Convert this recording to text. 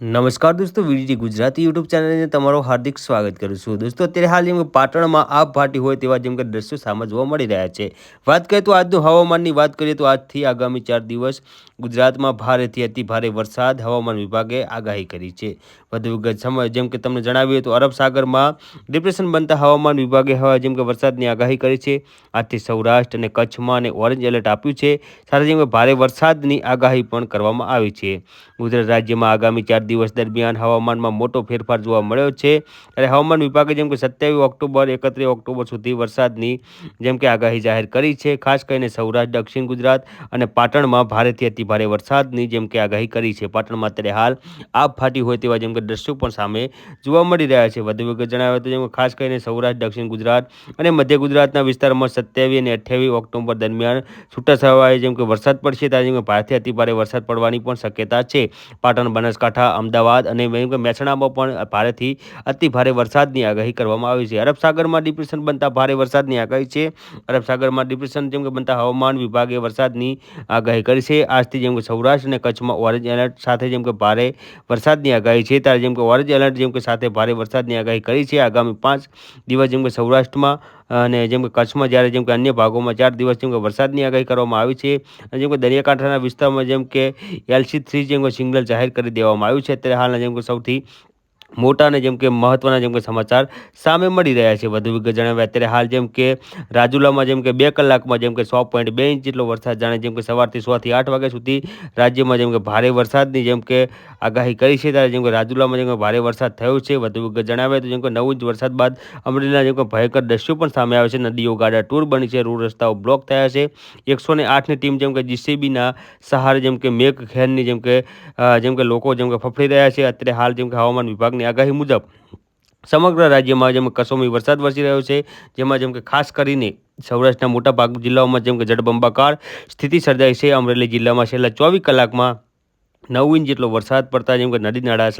નમસ્કાર દોસ્તો VDT Gujarati YouTube ચેનલને તમારું હાર્દિક સ્વાગત કરું છું. દોસ્તો, અત્યારે હાલ જેમ કે પાટણમાં આભ ફાટી હોય તેવા જેમ કે દ્રશ્યો સામે જોવા મળી રહ્યા છે. વાત કરીએ તો આજનું હવામાનની વાત કરીએ તો આજથી આગામી ચાર દિવસ ગુજરાતમાં ભારેથી અતિ ભારે વરસાદ હવામાન વિભાગે આગાહી કરી છે. વધુ વિગત સમય, જેમ કે તમને જણાવીએ તો અરબ સાગરમાં ડિપ્રેશન બનતા હવામાન વિભાગે હવે જેમ કે વરસાદની આગાહી કરી છે. આજથી સૌરાષ્ટ્ર અને કચ્છમાં અને ઓરેન્જ એલર્ટ આપ્યું છે. સાથે જેમ કે ભારે વરસાદની આગાહી પણ કરવામાં આવી છે. ગુજરાત રાજ્યમાં આગામી ચાર દિવસ દરમિયાન હવામાનમાં મોટો ફેરફાર જોવા મળ્યો છે. ત્યારે હવામાન વિભાગે જેમ કે સત્યાવીસ ઓક્ટોબર, એકત્રીસ ઓક્ટોબર સુધી વરસાદની જેમ કે આગાહી જાહેર કરી છે. ખાસ કરીને સૌરાષ્ટ્ર, દક્ષિણ ગુજરાત અને પાટણમાં ભારેથી અતિભારે વરસાદની જેમ કે આગાહી કરી છે. પાટણમાં અત્યારે હાલ આપ ફાટી હોય તેવા જેમ કે દ્રશ્યો પણ સામે જોવા મળી રહ્યા છે. વધુ વિગત જણાવે તો જેમ ખાસ કરીને સૌરાષ્ટ્ર, દક્ષિણ ગુજરાત અને મધ્ય ગુજરાતના વિસ્તારમાં સત્યાવીસ અને અઠ્યાવીસ ઓક્ટોબર દરમિયાન છૂટાછવાયે જેમ કે વરસાદ પડશે. ત્યારે જેમ કે ભારેથી અતિભારે વરસાદ પડવાની પણ શક્યતા છે. પાટણ, બનાસકાંઠા અમદાવાદ અને મહેસાણામાં પણ ભારેથી અતિ ભારે વરસાદની આગાહી કરવામાં આવી છે. અરબ સાગરમાં ડિપ્રેશન બનતા ભારે વરસાદની આગાહી છે. અરબ સાગરમાં ડિપ્રેશન જેમ કે બનતા હવામાન વિભાગે વરસાદની આગાહી કરી છે. આજથી જેમ કે સૌરાષ્ટ્ર અને કચ્છમાં ઓરેન્જ એલર્ટ સાથે જેમ કે ભારે વરસાદની આગાહી છે. ત્યારે જેમ કે ઓરેન્જ એલર્ટ જેમ કે સાથે ભારે વરસાદની આગાહી કરી છે. આગામી પાંચ દિવસ જેમ કે સૌરાષ્ટ્રમાં અને જેમ કે કચ્છમાં જ્યારે જેમ કે અન્ય ભાગોમાં ચાર દિવસ જેમ કે વરસાદની આગાહી કરવામાં આવી છે, અને જેમ કે દરિયાકાંઠાના વિસ્તારમાં જેમ કે એલસી થ્રી જેમ કે સિગ્નલ જાહેર કરી દેવામાં આવ્યું છે, અત્યારે હાલના જેમ કે સૌથી મોટા અને જેમ કે મહત્વના જેમ કે સમાચાર સામે મળી રહ્યા છે વધુ વિગત જણાવ્યા અત્યારે હાલ જેમ કે રાજુલામાં જેમ કે બે કલાકમાં જેમ કે સો પોઈન્ટ બે ઇંચ જેટલો વરસાદ જાણે જેમ કે સવારથી સોથી આઠ વાગ્યા સુધી રાજ્યમાં જેમ કે ભારે વરસાદની જેમ કે આગાહી કરી છે ત્યારે જેમ કે રાજુલામાં જેમ કે ભારે વરસાદ થયો છે વધુ વિગત જણાવ્યા તો જેમ કે નવ ઇંચ વરસાદ બાદ અમરેલીના જેમ કે ભયંકર દ્રશ્યો પણ સામે આવે છે નદીઓ ગાડા ટૂર બની છે રોડ રસ્તાઓ બ્લોક થયા છે એકસો ને આઠની ટીમ જેમ કે જીસીબીના સહારે જેમ કે મેઘ ખેરની જેમ કે જેમ કે લોકો જેમ કે ફફડી રહ્યા છે અત્યારે હાલ જેમ કે હવામાન વિભાગની આગાહી મુજબ સમગ્ર રાજ્યમાં જેમ કસોમી વરસાદ વરસી રહ્યો છે, જેમાં જેમ કે ખાસ કરીને સૌરાષ્ટ્રના મોટા ભાગ જિલ્લાઓમાં જેમ કે જળબંબાકાર સ્થિતિ સર્જાઈ છે, અમરેલી જિલ્લામાં છેલ્લા ચોવીસ કલાકમાં નવ ઇંચ જેટલો વરસાદ પડતા જેમ કે નદી નાળા